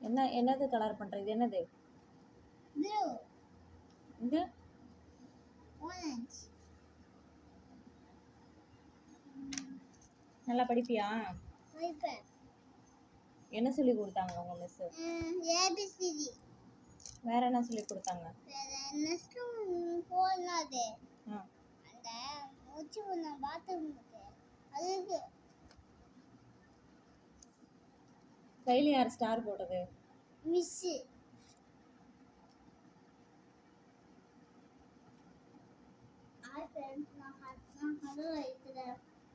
என்ன என்னது கலர் பண்ணுற இது என்னது? இது? நல்லா படிப்பியா? என்ன சொல்லி கொடுத்தாங்க உங்கள் மிஸ்ஸு ஏபிசிடி வேற என்ன சொல்லி கொடுத்தாங்க? வேற நெக்ஸ்ட் ஆ. அந்த மூச்சு பாத்ரூம் அதுக்கு கையில் யார் ஸ்டார் போட்டது? மிஸ்ஸு.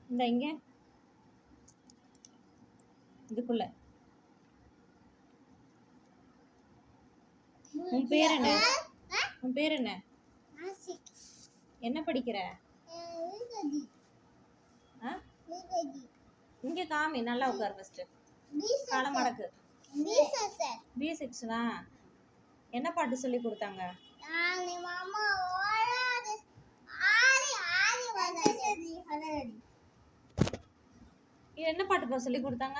இந்த இங்கே. இதுக்குள்ள. உன் பேர் என்ன? உன் பேர் என்ன? என்ன படிக்கிற? இங்கே காமி நல்லா உட்கார் ஃபஸ்ட்டு பீசா காலை மடக்கு. பீசா சார் பி செக்ஷனா என்ன பாட்டு சொல்லி கொடுத்தாங்க? இது என்ன பாட்டுப்பா சொல்லி கொடுத்தாங்க?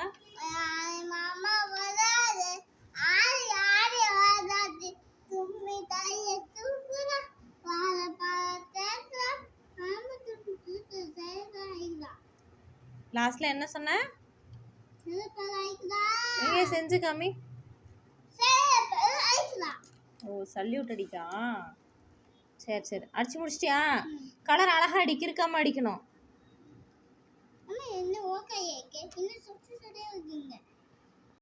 லாஸ்ட்ல என்ன சொன்ன? எங்கே செஞ்சு காமி ஓ சல்யூட் அடிக்கா சரி சரி. அடிச்சு முடிச்சிட்டியா? கலர் அழகா அடிக்க அடிக்கணும். என்ன ஓகே?